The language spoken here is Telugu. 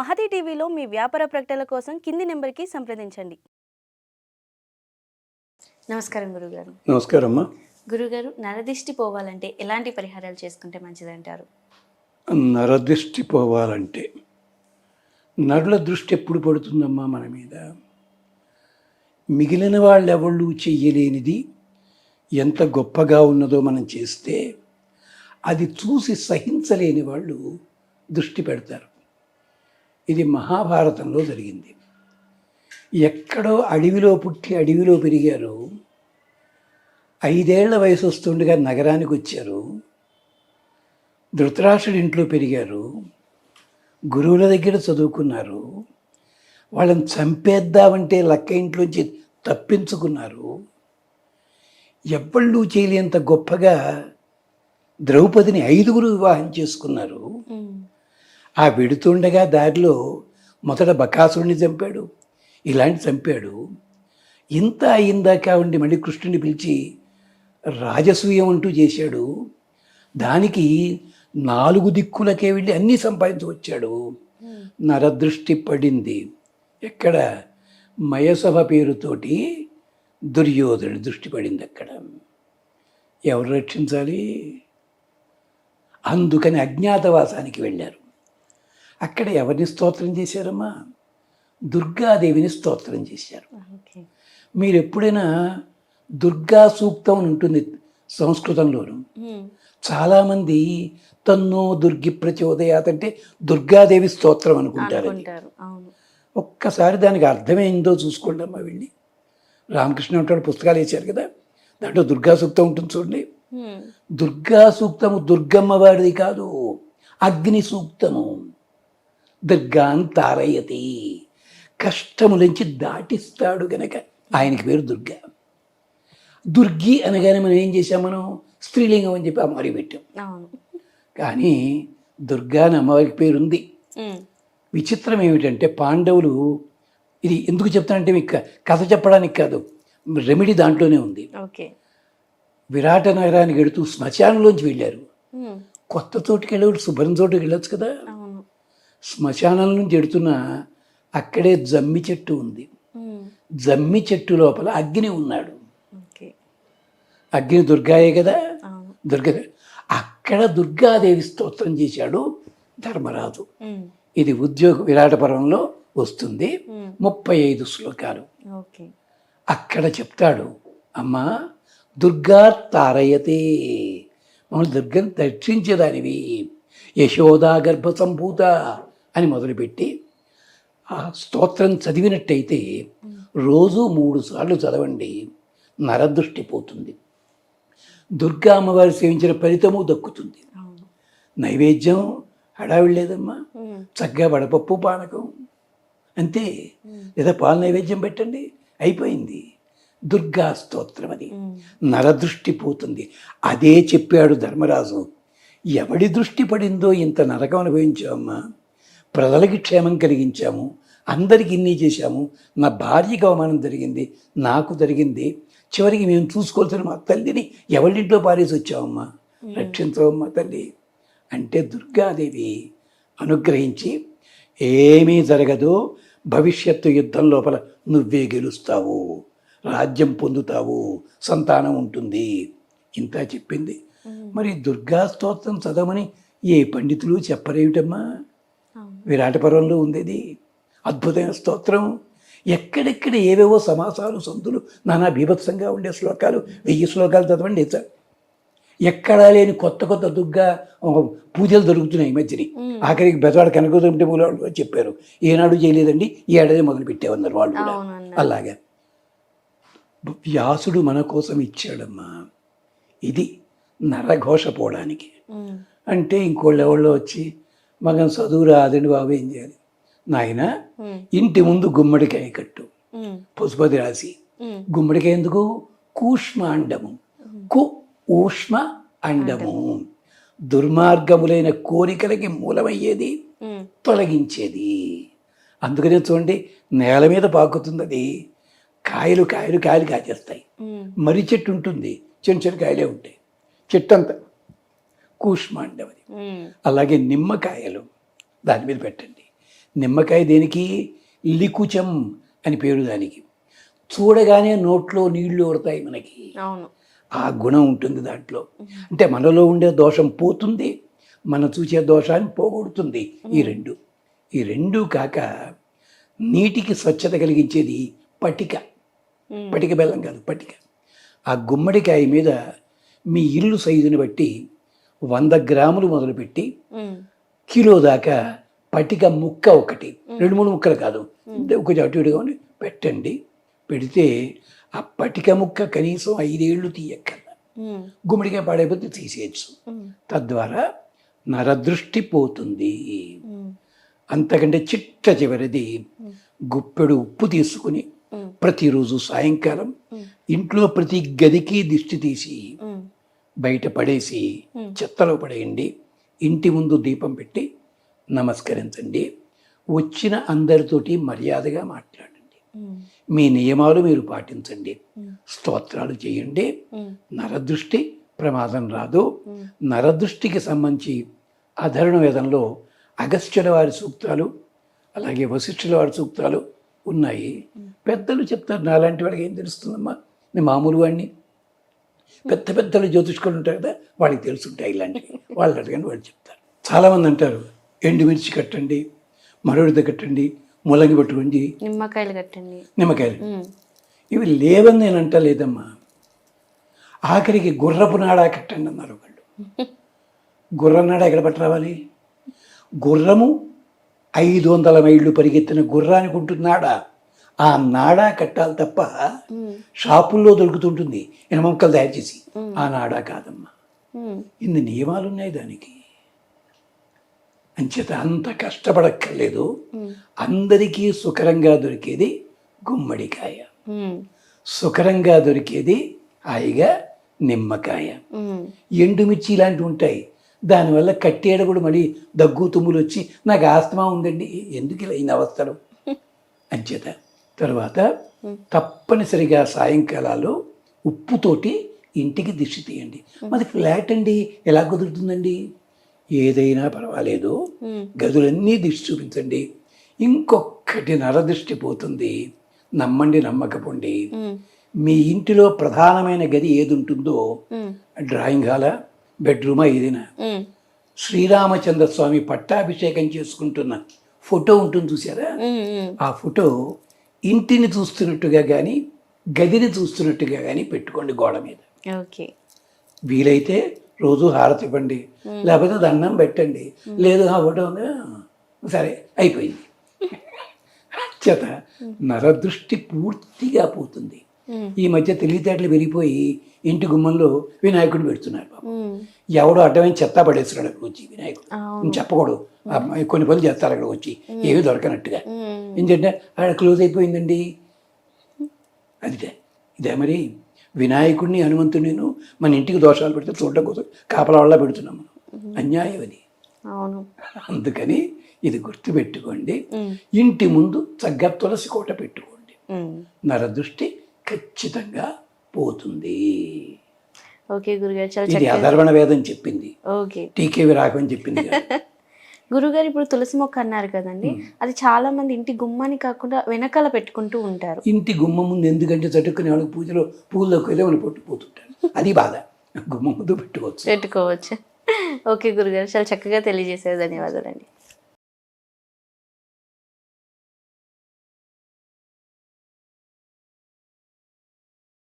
మహతి టీవీలో మీ వ్యాపార ప్రకటనల కోసం కింది నెంబర్కి సంప్రదించండి. నమస్కారం గురుగారు. నమస్కారం అమ్మా గురుగారు నరదిష్టి పోవాలంటే ఎలాంటి పరిహారాలు చేసుకుంటే మంచిదంటారు? నరదృష్టి పోవాలంటే నరుల దృష్టి ఎప్పుడు పడుతుందమ్మా మన మీద? మిగిలిన వాళ్ళెవళ్ళు చెయ్యలేనిది ఎంత గొప్పగా ఉన్నదో మనం చేస్తే అది చూసి సహించలేని వాళ్ళు దృష్టి పెడతారు. ఇది మహాభారతంలో జరిగింది. ఎక్కడో అడవిలో పుట్టి అడవిలో పెరిగారు. ఐదేళ్ళ వయసు వస్తుండగా నగరానికి వచ్చారు. ధృతరాష్ట్రుడి ఇంట్లో పెరిగారు. గురువుల దగ్గర చదువుకున్నారు. వాళ్ళని చంపేద్దామంటే లక్క ఇంట్లోంచి తప్పించుకున్నారు. ఎవ్వళ్ళు చేయలేంత గొప్పగా ద్రౌపదిని ఐదుగురు వివాహం చేసుకున్నారు. ఆ వెడుతుండగా దారిలో మొదట బకాసురుణ్ణి చంపాడు. ఇలాంటి చంపాడు. ఇంత అయిందాక ఉండి మళ్ళీ కృష్ణుని పిలిచి రాజసూయం అంటూ చేశాడు. దానికి నాలుగు దిక్కులకే వెళ్ళి అన్నీ సంపాదించుకొచ్చాడు నరదృష్టి పడింది. ఎక్కడ? మయసభ పేరుతోటి దుర్యోధనుడి దృష్టి పడింది అక్కడ. ఎవరు రక్షించాలి? అందుకని అజ్ఞాతవాసానికి వెళ్ళారు. అక్కడ ఎవరిని స్తోత్రం చేశారమ్మా? దుర్గాదేవిని స్తోత్రం చేశారు. మీరు ఎప్పుడైనా దుర్గా సూక్తం అని ఉంటుంది సంస్కృతంలోను. చాలామంది తన్నో దుర్గి ప్రచోదయాత్ అంటే దుర్గాదేవి స్తోత్రం అనుకుంటారు ఒక్కసారి దానికి అర్థమైందో చూసుకోండి అమ్మా వెళ్ళి రామకృష్ణ ఉంటాడు పుస్తకాలు వేశారు కదా దాంట్లో దుర్గా సూక్తం ఉంటుంది చూడండి. దుర్గా సూక్తము దుర్గమ్మ వారిది కాదు అగ్ని సూక్తము. దుర్గాన్ తారయతి. కష్టములంచి దాటిస్తాడు గనక. ఆయనకి పేరు దుర్గా. దుర్గి అనగానే మనం ఏం చేశాం మనం? స్త్రీలింగం అని చెప్పి అమ్మవారికి పెట్టాం. కానీ దుర్గా అని అమ్మవారికి పేరుంది. విచిత్రం ఏమిటంటే పాండవులు ఇది ఎందుకు చెప్తానంటే మీకు కథ చెప్పడానికి కాదు. రెమెడీ దాంట్లోనే ఉంది. విరాట నగరానికి వెడుతూ శ్మశానంలోంచి వెళ్ళారు. కొత్త చోటుకి వెళ్ళి శుభ్రం చోటుకి వెళ్ళొచ్చు కదా? అవును శ్మశానం నుంచి ఎడుతున్న అక్కడే జమ్మి చెట్టు ఉంది. జమ్మి చెట్టు లోపల అగ్ని ఉన్నాడు. అగ్ని దుర్గాయే కదా? దుర్గ అక్కడ దుర్గాదేవి స్తోత్రం చేశాడు ధర్మరాజు. ఇది ఉద్యోగ విరాట పర్వంలో వస్తుంది. ముప్పై ఐదు శ్లోకాలు. ఓకే. అక్కడ చెప్తాడు అమ్మా దుర్గా తారయతే. మమ్మల్ని దుర్గను దర్శించేదానివి యశోదా గర్భ సంభూత అని మొదలుపెట్టి ఆ స్తోత్రం చదివినట్టయితే రోజు మూడు సార్లు చదవండి నరదృష్టి పోతుంది. దుర్గా అమ్మవారి సేవించిన ఫలితము దక్కుతుంది. నైవేద్యం హడావిడి లేదమ్మా. చక్కగా వడపప్పు పానకం. అంతే. లేదా పాల నైవేద్యం పెట్టండి అయిపోయింది. దుర్గా స్తోత్రం అది. నరదృష్టి పోతుంది. అదే చెప్పాడు ధర్మరాజు. ఎవడి దృష్టి పడిందో ఇంత నరకం అనుభవించామమ్మా ప్రజలకి క్షేమం కలిగించాము అందరికి ఇన్ని చేశాము. నా భార్యకి అవమానం జరిగింది నాకు జరిగింది. చివరికి మేము చూసుకోవాల్సిన మా తల్లిని ఎవరింట్లో పారేసి వచ్చామమ్మా రక్షించవమ్మా తల్లి. అంటే దుర్గాదేవి అనుగ్రహించి ఏమీ జరగదు భవిష్యత్తు యుద్ధం లోపల నువ్వే గెలుస్తావు రాజ్యం పొందుతావు సంతానం ఉంటుంది. ఇంత చెప్పింది. మరి దుర్గా స్తోత్రం చదవమని ఏ పండితులు చెప్పరేమిటమ్మా? విరాట పర్వంలో ఉంది ఇది అద్భుతమైన స్తోత్రం. ఎక్కడెక్కడ ఏవేవో సమాసాలు సంతులు నానా బీభత్సంగా ఉండే శ్లోకాలు వెయ్యి శ్లోకాలు చదవండి చాలు. ఎక్కడా లేని కొత్త కొత్త దుర్గా ఆ, పూజలు దొరుకుతున్నాయి ఈ మధ్యని. ఆఖరికి బెజవాడ కనకదుర్గ మూల చెప్పారు. ఏనాడు చేయలేదండి ఈ ఏడాది మొదలు పెట్టేవన్నారు వాళ్ళు కూడా. అలాగా. వ్యాసుడు మన కోసం ఇచ్చాడమ్మా. ఇది నరఘోష పోవడానికి. అంటే ఇంకోళ్ళు ఎవరో వచ్చి మగం చదువు రాదండి బాబు ఏం చేయాలి నాయన. ఇంటి ముందు గుమ్మడికాయ కట్టు. పశుపతి రాసి. గుమ్మడికాయ ఎందుకు కూష్మ అండము కు ఊష్మ అండము దుర్మార్గములైన కోరికలకి మూలమయ్యేది. తొలగించేది అందుకనే చూడండి నేల మీద పాకుతుంది అది కాయలు కాయలు కాయలు కాచేస్తాయి. మర్రి చెట్టు ఉంటుంది చిన్న చిన్న కాయలే ఉంటాయి చెట్టు అంతా కూష్మాండం అది ఉమ్. అలాగే నిమ్మకాయలు దాని మీద పెట్టండి. నిమ్మకాయ దేనికి? లికుచం అని పేరు దానికి. చూడగానే నోట్లో నీళ్ళు ఊరతాయి మనకి. ఆ గుణం ఉంటుంది దాంట్లో. అంటే మనలో ఉండే దోషం పోతుంది మన చూసే దోషాన్ని పోగొడుతుంది. ఈ రెండు. ఈ రెండు కాక నీటికి స్వచ్ఛత కలిగించేది పటిక. పటిక బెల్లం కాదు పటిక. ఆ గుమ్మడికాయ మీద మీ ఇల్లు సైజుని బట్టి వంద గ్రాములు మొదలుపెట్టి. కిలో దాకా పటిక ముక్క ఒకటి రెండు మూడు ముక్కలు కాదు కొంచెం అటు ఇటుగా ఉండి పెట్టండి పెడితే ఆ పటిక ముక్క కనీసం ఐదేళ్ళు తీయక్కర్లా. గుమ్మడికాయ పాడైపోతే తీసేయచ్చు. తద్వారా నరదృష్టి పోతుంది. అంతకంటే చిట్ట చివరిది గుప్పెడు ఉప్పు తీసుకుని. ప్రతిరోజు సాయంకాలం. ఇంట్లో ప్రతి గదికి దిష్టి తీసి. బయట పడేసి చెత్తలో పడేయండి. ఇంటి ముందు దీపం పెట్టి నమస్కరించండి. వచ్చిన అందరితోటి మర్యాదగా మాట్లాడండి. ఉమ్. మీ నియమాలు మీరు పాటించండి. స్తోత్రాలు చేయండి. నరదృష్టి ప్రమాదం రాదు. నరదృష్టికి సంబంధించి అధర్ణ వేదంలో అగస్త్యుల వారి సూక్తాలు అలాగే వశిష్ఠుల వారి సూక్తాలు ఉన్నాయి. పెద్దలు చెప్తారు నాలాంటి వాడికి ఏం తెలుస్తుందమ్మా? నేను మామూలు వాడిని. పెద్ద పెద్దలు జ్యోతిష్కులు ఉంటారు కదా వాళ్ళకి తెలుసుంటాయి ఇలాంటివి. వాళ్ళు అడగని వాళ్ళు చెప్తారు. చాలామంది అంటారు ఎండుమిర్చి కట్టండి మరొడిద కట్టండి ములంగి పట్టుకోండి నిమ్మకాయలు కట్టండి. నిమ్మకాయలు. ఇవి లేవని నేను అంటలేదమ్మా ఆఖరికి గుర్రపు నాడా కట్టండి అన్నారు ఒకళ్ళు. గుర్రం నాడ ఎక్కడ పట్టి రావాలి? గుర్రము ఐదు వందల మైళ్ళు పరిగెత్తిన గుర్రానికి ఉంటుంది నాడ ఆ నాడా కట్టాలి తప్ప. షాపుల్లో దొరుకుతుంటుంది. ఎనమక్కలు తయారు చేసి ఆ నాడా కాదమ్మా. ఇన్ని నియమాలు ఉన్నాయి దానికి. అంచేత అంత కష్టపడక్కర్లేదు. అందరికీ సుకరంగా దొరికేది గుమ్మడికాయ. సుకరంగా దొరికేది హాయిగా నిమ్మకాయ. ఎండుమిర్చి ఇలాంటివి ఉంటాయి. దానివల్ల కట్టేడ కూడా మళ్ళీ దగ్గు తుమ్ములు వచ్చి నాకు ఆస్తమా ఉందండి. ఎందుకు ఇలా ఇన్ని అవస్థలు అంచేత తర్వాత తప్పనిసరిగా సాయంకాలాలు ఉప్పుతోటి ఇంటికి దిష్టి తీయండి మాది ఫ్లాట్ అండి ఎలా కుదురుతుందండి ఏదైనా పర్వాలేదు. గదులన్నీ దిష్టి చూపించండి ఇంకొకటి నరదృష్టి పోతుంది నమ్మండి నమ్మకపోండి. మీ ఇంటిలో ప్రధానమైన గది ఏది ఉంటుందో. డ్రాయింగ్ హాలా బెడ్రూమా ఏదైనా. శ్రీరామచంద్ర స్వామి పట్టాభిషేకం చేసుకుంటున్న ఫోటో ఉంటుంది చూసారా. ఆ ఫోటో ఇంటిని చూస్తున్నట్టుగా కానీ గదిని చూస్తున్నట్టుగా కానీ పెట్టుకోండి గోడ మీద. ఓకే. వీలైతే రోజు హారతి ఇవ్వండి. లేకపోతే దండం పెట్టండి. లేదు ఉందా. సరే అయిపోయింది. చేత నరదృష్టి పూర్తిగా పోతుంది. ఈ మధ్య తెలివితేటలు పెరిగిపోయి ఇంటి గుమ్మంలో వినాయకుడు పెడుతున్నారు ఉమ్. ఎవడో అడ్డమైన చెత్త పడేస్తున్నాడు అక్కడ వచ్చి వినాయకుడు. నువ్వు చెప్పకూడదు. కొన్ని పనులు చేస్తారు అక్కడ వచ్చి. ఏవి దొరకనట్టుగా. ఎందుకంటే అక్కడ క్లోజ్ అయిపోయిందండి. అదిటే ఇదే మరి వినాయకుడిని హనుమంతుడిని మన ఇంటికి దోషాలు పెడితే చూడడం కోసం కాపలా వల్ల పెడుతున్నాం మనం. అన్యాయం అది. అవును. అందుకని ఇది గుర్తుపెట్టుకోండి. ఇంటి ముందు చక్కగా తులసి కోట పెట్టుకోండి. నరదృష్టి ఖచ్చితంగా పోతుంది. ఓకే గురుగారు ఇది అధర్వణ వేదం చెప్పింది. ఓకే. టీకే విరాగం చెప్పింది. గురుగారు ఇప్పుడు తులసి మొక్క అన్నారు కదండి. అది చాలా మంది ఇంటి గుమ్మాని కాకుండా వెనకాల పెట్టుకుంటూ ఉంటారు. ఇంటి గుమ్మ ముందు ఎందుకంటే చటుక్కునే వాళ్ళకి పూజలో పూల్లోకి వెళ్ళి వాళ్ళు పట్టుకుపోతుంటారు అది బాధ. గుమ్మ ముందు పెట్టుకోవచ్చు. పెట్టుకోవచ్చు. ఓకే గురుగారు చాలా చక్కగా తెలియజేశారు. ధన్యవాదాలండి.